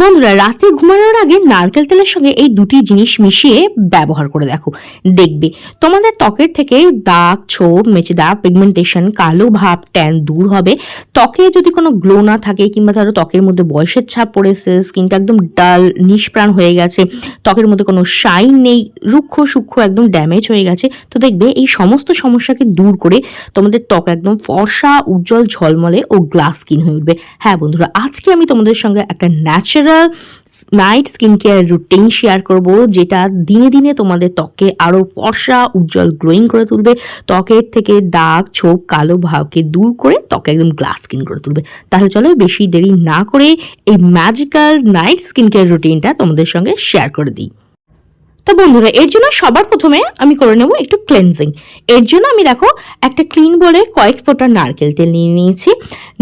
বন্ধুরা, রাতে ঘুমানোর আগে নারকেল তেলের সঙ্গে এই দুটি জিনিস মিশিয়ে ব্যবহার করে দেখো। দেখবে, তোমাদের ত্বকের থেকে দাগ, ছোপ মেচে দাগ পিগমেন্টেশন কালো ভাব ট্যান দূর হবে। ত্বকে যদি কোনো গ্লো না থাকে কিংবা ধরো ত্বকের মধ্যে বয়সের ছাপ পড়েছে স্কিনটা একদম ডাল নিষ্প্রাণ হয়ে গেছে, ত্বকের মধ্যে কোনো শাইন নেই, রুক্ষ সূক্ষ্ম একদম ড্যামেজ হয়ে গেছে, তো দেখবে এই সমস্ত সমস্যাকে দূর করে তোমাদের ত্বক একদম ফর্সা, উজ্জ্বল ঝলমলে ও গ্লাস স্কিন হয়ে উঠবে। হ্যাঁ বন্ধুরা, আজকে আমি তোমাদের সঙ্গে একটা natural night skin care routine share করব, যেটা দিনে দিনে তোমাদের ত্বককে আরও ফর্সা, উজ্জ্বল গ্লোয়িং করে তুলবে। ত্বকের থেকে দাগ, ছোপ, কালো ভাবকে দূর করে ত্বকে একদম গ্লাস স্কিন করে তুলবে। তাহলে চলো বেশি দেরি না করে এই ম্যাজিক্যাল নাইট স্কিন কেয়ার রুটিনটা তোমাদের সঙ্গে শেয়ার করে দিই। তো বন্ধুরা, এর জন্য সবার প্রথমে আমি করে নেব একটু ক্লেনজিং এর জন্য আমি দেখো, একটা ক্লিন বলে কয়েক ফোঁটা নারকেল তেল নিয়ে নিয়েছি।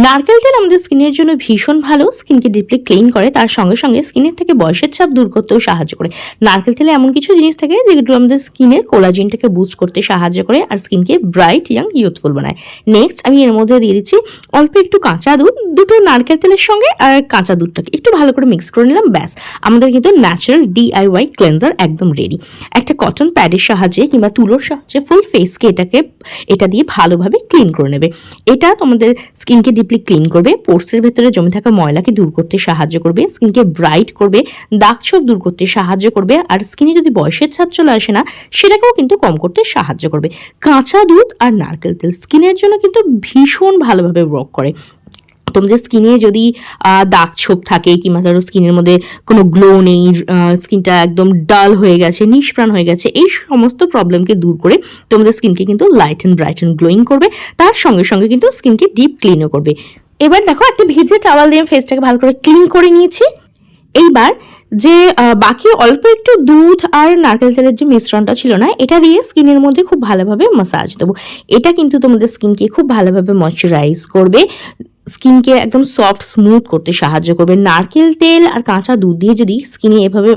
নারকেল তেল আমাদের স্কিনের জন্য ভীষণ ভালো, স্কিনকে ডিপলি ক্লিন করে, তার সঙ্গে সঙ্গে স্কিনের থেকে বয়সের চাপ দূর করতেও সাহায্য করে। নারকেল তেলে এমন কিছু জিনিস থাকে, যেগুলো আমাদের স্কিনের কোলাজিনটাকে বুস্ট করতে সাহায্য করে আর স্কিনকে ব্রাইট ইয়াং ইউথফুল বানায়। নেক্সট আমি এর মধ্যে দিয়ে দিচ্ছি অল্প একটু কাঁচা দুধ, দুটো নারকেল তেলের সঙ্গে আর কাঁচা দুধটাকে। একটু ভালো করে মিক্স করে নিলাম, ব্যাস। আমাদের কিন্তু ন্যাচারাল ডিআইওয়াই ক্লেন্সার একদম রেডি একটা কটন প্যাডের সাহায্যে কিংবা তুলোর সাহায্যে ফুল ফেসকে এটাকে, এটা দিয়ে ভালোভাবে ক্লিন করে নেবে। এটা তোমাদের স্কিনকে ডিপলি ক্লিন করবে পোর্সের ভেতরে জমে থাকা ময়লাকে দূর করতে সাহায্য করবে স্কিনকে ব্রাইট করবে দাগ ছোপ দূর করতে সাহায্য করবে, আর স্কিনে যদি বয়সের ছাপ চলে আসে না, সেটাকেও কিন্তু কম করতে সাহায্য করবে। কাঁচা দুধ আর নারকেল তেল স্কিনের জন্য কিন্তু ভীষণ ভালোভাবে ওয়ার্ক করে। তোমাদের স্কিনে যদি দাগ ছোপ থাকে কিংবা ধরো স্কিনের মধ্যে কোনো গ্লো নেই স্কিনটা একদম ডাল হয়ে গেছে, নিষ্প্রাণ হয়ে গেছে, এই সমস্ত প্রবলেমকে দূর করে তোমাদের স্কিনকে কিন্তু light and bright and glowing করবে। তার সঙ্গে সঙ্গে কিন্তু স্কিনকে ডিপ ক্লিনও করবে। এবার দেখো, একটা ভেজে টাওয়াল দিয়ে ফেসটাকে ভালো করে ক্লিন করে নিয়েছি। এইবার যে বাকি অল্প একটু দুধ আর নারকেল তেলের যে মিশ্রণটা ছিল না, এটা দিয়ে স্কিনের মধ্যে খুব ভালোভাবে মাসাজ দেবো। এটা কিন্তু তোমাদের স্কিনকে খুব ভালোভাবে ময়শ্চারাইজ করবে। স্কিনকে একদম সফট স্মুথ করতে সাহায্য করবে। নারকেল তেল আর কাঁচা দুধ দিয়ে যদি স্কিনে এভাবে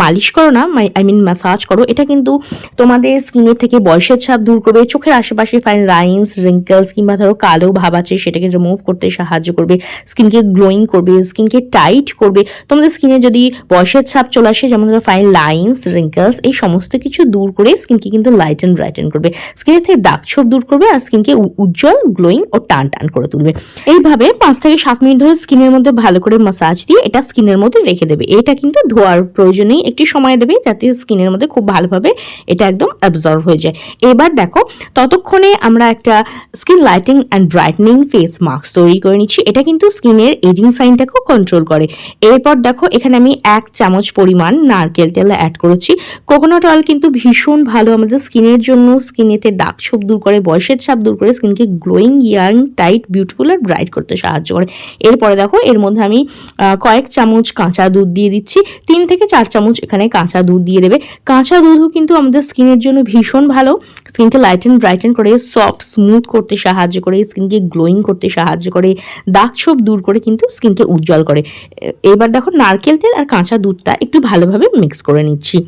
মালিশ করো না আই মিন ম্যাসাজ করো। এটা কিন্তু তোমাদের স্কিনের থেকে বয়সের ছাপ দূর করবে। চোখের আশেপাশে ফাইন লাইন্স রিঙ্কেলস কিংবা ধরো কালো ভাব আছে, সেটাকে রিমুভ করতে সাহায্য করবে। স্কিনকে গ্লোয়িং করবে স্কিনকে টাইট করবে। তোমাদের স্কিনে যদি বয়সের ছাপ চলে আসে, যেমন ধরো ফাইন লাইন্স রিঙ্কেলস এই সমস্ত কিছু দূর করে স্কিনকে কিন্তু লাইট অ্যান্ড ব্রাইটেন করবে। স্কিনের থেকে দাগ ছোপ দূর করবে আর স্কিনকে উজ্জ্বল গ্লোয়িং ও টান টান করে তুলবে। এইভাবে পাঁচ থেকে সাত মিনিট ধরে স্কিনের মধ্যে ভালো করে মাসাজ দিয়ে এটা স্কিনের মধ্যে রেখে দেবে। এটা কিন্তু ধোয়ার প্রয়োজন নেই একটি সময় দেবে যাতে স্কিনের মধ্যে খুব ভালোভাবে এটা একদম অ্যাবজর্ব হয়ে যায়। এবার দেখো, ততক্ষণে আমরা একটা skin lighting and brightening face mask তৈরি করে নিচ্ছি। এটা কিন্তু স্কিনের এজিং সাইনটাকেও কন্ট্রোল করে। এরপর দেখো, এখানে আমি এক চামচ পরিমাণ নারকেল তেল অ্যাড করেছি। কোকোনাট অয়েল কিন্তু ভীষণ ভালো আমাদের স্কিনের জন্য। স্কিনেতে দাগ ছোপ দূর করে, বয়সের ছাপ দূর করে স্কিনকে গ্লোয়িং ইয়াং টাইট বিউটিফুল আর ব্রাইট করতে সাহায্য করে। এরপরে দেখো, এর মধ্যে আমি কয়েক চামচ কাঁচা দুধ দিয়ে দিচ্ছি। তিন থেকে চার চামচ এখানে কাঁচা দুধ দিয়ে দেবে। কাঁচা দুধও কিন্তু আমাদের স্কিনের জন্য ভীষণ ভালো। স্কিনকে লাইট অ্যান্ড ব্রাইটেন করে সফট স্মুথ করতে সাহায্য করে, স্কিনকে গ্লোয়িং করতে সাহায্য করে, দাগ ছোপ দূর করে কিন্তু স্কিনকে উজ্জ্বল করে। এবার দেখো নারকেল তেল আর কাঁচা দুধটা একটু ভালোভাবে মিক্স করে নিচ্ছি।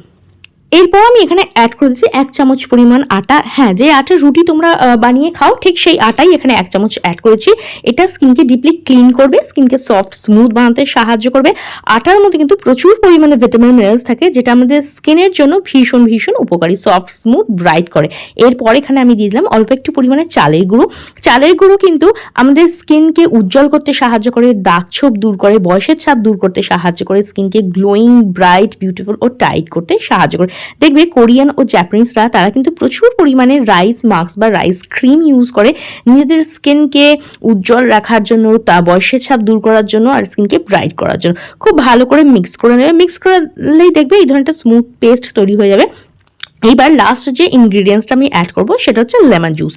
এরপর আমি এখানে অ্যাড করে দিচ্ছি এক চামচ পরিমাণ আটা। হ্যাঁ যে আটা রুটি তোমরা বানিয়ে খাও, ঠিক সেই আটাই এখানে এক চামচ অ্যাড করেছি। এটা স্কিনকে ডিপলি ক্লিন করবে স্কিনকে সফট স্মুথ বানাতে সাহায্য করবে। আটার মধ্যে কিন্তু প্রচুর পরিমাণে ভিটামিন মিনারেলস থাকে, যেটা আমাদের স্কিনের জন্য ভীষণ ভীষণ উপকারী। সফট স্মুথ ব্রাইট করে। এরপর এখানে আমি দিয়ে দিলাম অল্প একটু পরিমাণে চালের গুঁড়ো। চালের গুঁড়ো কিন্তু আমাদের স্কিনকে উজ্জ্বল করতে সাহায্য করে, দাগ ছোপ দূর করে, বয়সের ছাপ দূর করতে সাহায্য করে স্কিনকে গ্লোয়িং ব্রাইট বিউটিফুল ও টাইট করতে সাহায্য করে। দেখবে কোরিয়ান ও জ্যাপানিজরা তারা কিন্তু প্রচুর পরিমাণে রাইস মাস্ক বা রাইস ক্রিম ইউজ করে নিজেদের স্কিনকে উজ্জ্বল রাখার জন্য, তা বয়সের ছাপ দূর করার জন্য আর স্কিনকে ব্রাইট করার জন্য। খুব ভালো করে মিক্স করে নেবে। মিক্স করলেই দেখবে এই ধরনের স্মুথ পেস্ট তৈরি হয়ে যাবে। এইবার লাস্ট যে ইনগ্রিডিয়েন্টসটা আমি অ্যাড করব, সেটা হচ্ছে লেমন জুস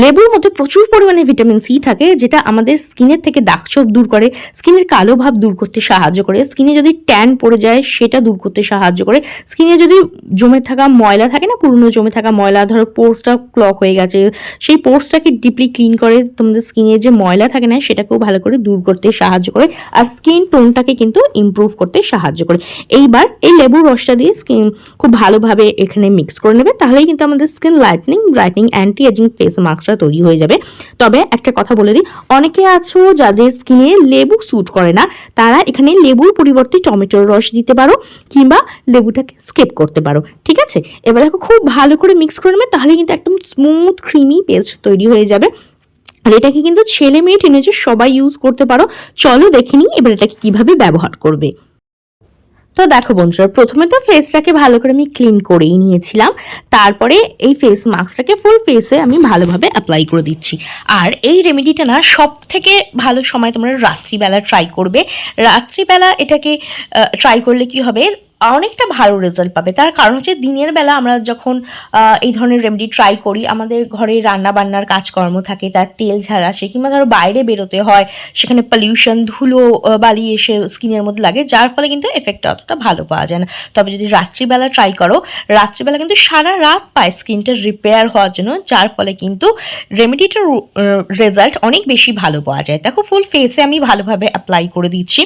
লেবুর মধ্যে প্রচুর পরিমাণে ভিটামিন সি থাকে, যেটা আমাদের স্কিনের থেকে দাগছোপ দূর করে, স্কিনের কালো ভাব দূর করতে সাহায্য করে, স্কিনে যদি ট্যান পড়ে যায়, সেটা দূর করতে সাহায্য করে। স্কিনে যদি জমে থাকা ময়লা থাকে না, পুরনো জমে থাকা ময়লা, ধরো পোর্সটা ক্লক হয়ে গেছে, সেই পোর্সটাকে ডিপলি ক্লিন করে তোমাদের স্কিনে যে ময়লা থাকে না, সেটাকেও ভালো করে দূর করতে সাহায্য করে, আর স্কিন টোনটাকে কিন্তু ইমপ্রুভ করতে সাহায্য করে। এইবার এই লেবুর রসটা দিয়ে স্কিন খুব ভালোভাবে এখানে মিক্স করে নেবে, তাহলেই কিন্তু আমাদের skin lightening brightening anti ageing face মাস্কটা তৈরি হয়ে যাবে। তবে একটা কথা বলে দিই, অনেকে আছো যাদের স্কিনে লেবু স্যুট করে না, তারা এখানে লেবুর পরিবর্তে টমেটোর রস দিতে পারো কিংবা লেবুটাকে স্কেপ করতে পারো, ঠিক আছে? এবার দেখো খুব ভালো করে মিক্স করে নেবে তাহলে কিন্তু একদম স্মুথ ক্রিমি পেস্ট তৈরি হয়ে যাবে। আর এটাকে কিন্তু ছেলে মেয়ে টিনেজার সবাই ইউজ করতে পারো। চলো দেখে নিই এবার এটাকে কীভাবে ব্যবহার করবে। তো দেখো বন্ধুরা, প্রথমে তো ফেসটাকে ভালো করে আমি ক্লিন করেই নিয়েছিলাম। তারপরে এই ফেস মাস্কটাকে ফুল ফেসে আমি ভালোভাবে অ্যাপ্লাই করে দিচ্ছি। আর এই রেমেডিটা না সব থেকে ভালো সময় তোমরা রাত্রিবেলা ট্রাই করবে। রাত্রিবেলা এটাকে ট্রাই করলে কি হবে? অনেকটা ভালো রেজাল্ট পাবে। তার কারণ হচ্ছে দিনের বেলা আমরা যখন এই ধরনের রেমেডি ট্রাই করি, আমাদের ঘরে রান্না বান্নার কাজকর্ম থাকে, তার তেল ঝাড় আসে, কিংবা ধরো বাইরে বেরোতে হয়, সেখানে পলিউশন ধুলো বালি এসে স্কিনের মধ্যে লাগে, যার ফলে কিন্তু এফেক্টটা অতটা ভালো পাওয়া যায় না। তবে যদি রাত্রিবেলা ট্রাই করো, রাত্রিবেলা কিন্তু সারা রাত পায় স্কিনটা রিপেয়ার হওয়ার জন্য, যার ফলে কিন্তু রেমেডিটার রেজাল্ট অনেক বেশি ভালো পাওয়া যায়। দেখো ফুল ফেসে আমি ভালোভাবে অ্যাপ্লাই করে দিচ্ছি।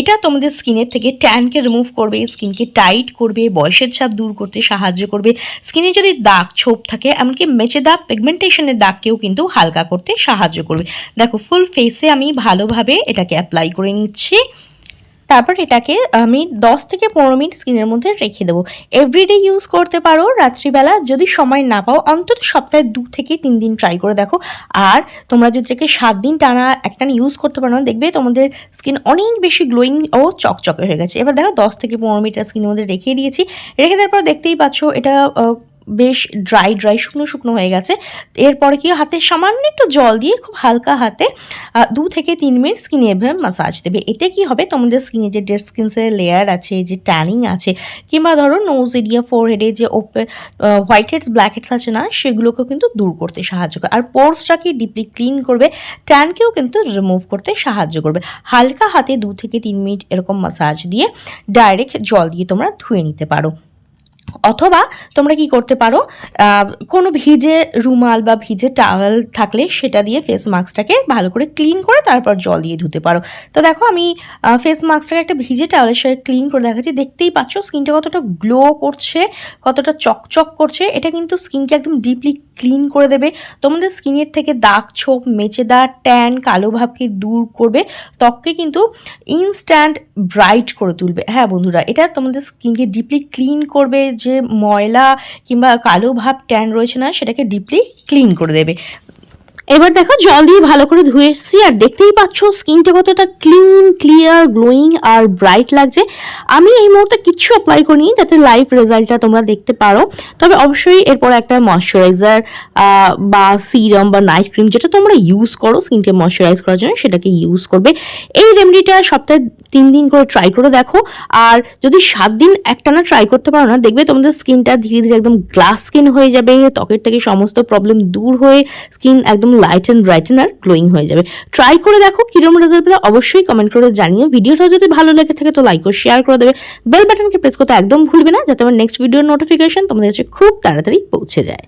এটা তোমাদের স্কিনের থেকে ট্যানকে রিমুভ করবে স্কিনকে টাইট করবে, বয়সের ছাপ দূর করতে সাহায্য করবে। স্কিনে যদি দাগ, ছোপ থাকে, এমনকি মেচে দাগ পিগমেন্টেশনের দাগকেও কিন্তু হালকা করতে সাহায্য করবে। দেখো ফুল ফেসে আমি ভালোভাবে এটাকে অ্যাপ্লাই করে নিচ্ছি। তারপর এটাকে আমি দশ থেকে পনেরো মিনিট স্কিনের মধ্যে রেখে দেবো। এভরিডে ইউজ করতে পারো রাত্রিবেলা, যদি সময় না পাও, অন্তত সপ্তাহে দু থেকে তিন দিন ট্রাই করে দেখো। আর তোমরা যদি এটাকে সাত দিন টানা একটানা ইউজ করতে পারো না দেখবে তোমাদের স্কিন অনেক বেশি গ্লোয়িং ও চকচকে হয়ে গেছে। এবার দেখো দশ থেকে পনেরো মিনিট স্কিনের মধ্যে রেখে দিয়েছি। রেখে দেওয়ার পর দেখতেই পাচ্ছ এটা বেশ ড্রাই ড্রাই শুকনো শুকনো হয়ে গেছে। এরপরে কি, হাতে সামান্য একটু জল দিয়ে খুব হালকা হাতে দু থেকে তিন মিনিট স্কিনে এভাবে মাসাজ দেবে। এতে কি হবে, তোমাদের স্কিনে যে ডেড স্কিনসের লেয়ার আছে, যে ট্যানিং আছে, কিংবা ধরো নোজ এরিয়া ফোর হেডে যে ওপে হোয়াইট হেডস ব্ল্যাক হেডস আছে না, সেগুলোকেও কিন্তু দূর করতে সাহায্য করে। আর পোর্সটাকে ডিপলি ক্লিন করবে ট্যানকেও কিন্তু রিমুভ করতে সাহায্য করবে। হালকা হাতে দু থেকে তিন মিনিট এরকম মাসাজ দিয়ে ডাইরেক্ট জল দিয়ে তোমরা ধুয়ে নিতে পারো। অথবা তোমরা কি করতে পারো কোনো ভিজে রুমাল বা ভিজে টাওয়েল থাকলে সেটা দিয়ে ফেস মাস্কটাকে ভালো করে ক্লিন করে তারপর জল দিয়ে ধুতে পারো। তো দেখো আমি ফেস মাস্কটাকে একটা ভিজে টাওয়েলের সাথে ক্লিন করে দেখাচ্ছি। দেখতেই পাচ্ছ স্কিনটা কতটা গ্লো করছে, কতটা চকচক করছে। এটা কিন্তু স্কিনকে একদম ডিপলি ক্লিন করে দেবে। তোমাদের স্কিনের থেকে দাগ ছোপ মেচে দাগ ট্যান কালো ভাবকে দূর করবে, ত্বককে কিন্তু ইনস্ট্যান্ট ব্রাইট করে তুলবে। হ্যাঁ বন্ধুরা, এটা তোমাদের স্কিনকে ডিপলি ক্লিন করবে যে ময়লা কিংবা কালো ভাব ট্যান রয়েছে না সেটাকে ডিপলি ক্লিন করে দেবে। এবার দেখো, জল দিয়ে ভালো করে ধুয়েছি আর দেখতেই পাচ্ছ, স্কিনটা কতটা ক্লিন ক্লিয়ার গ্লোয়িং আর ব্রাইট লাগছে। আমি এই মুহূর্তে কিচ্ছু অ্যাপ্লাই করিনি, যাতে লাইভ রেজাল্টটা তোমরা দেখতে পারো। তবে অবশ্যই এরপর একটা ময়শ্চারাইজার বা সিরাম বা নাইট ক্রিম যেটা তোমরা ইউজ করো স্কিনকে ময়শ্চারাইজ করার জন্য সেটাকে ইউজ করবে। এই রেমেডিটা সপ্তাহে তিন দিন করে ট্রাই করে দেখো, আর যদি সাত দিন একটানা ট্রাই করতে পারো না, দেখবে তোমাদের স্কিনটা ধীরে ধীরে একদম গ্লাস স্কিন হয়ে যাবে, ত্বকের থেকে সমস্ত প্রবলেম দূর হয়ে স্কিন একদম লাইট অ্যান্ড ব্রাইটেন আর গ্লোয়িং হয়ে যাবে। ট্রাই করে দেখো কিরম রেজাল্ট পেলে অবশ্যই কমেন্ট করে জানিও। ভিডিওটা যদি ভালো লেগে থাকে তো লাইক ও শেয়ার করে দেবে। বেল বাটনকে প্রেস করতে একদম ভুলবে না যাতে আমার নেক্সট ভিডিওর নোটিফিকেশন তোমাদের কাছে খুব তাড়াতাড়ি পৌঁছে যায়।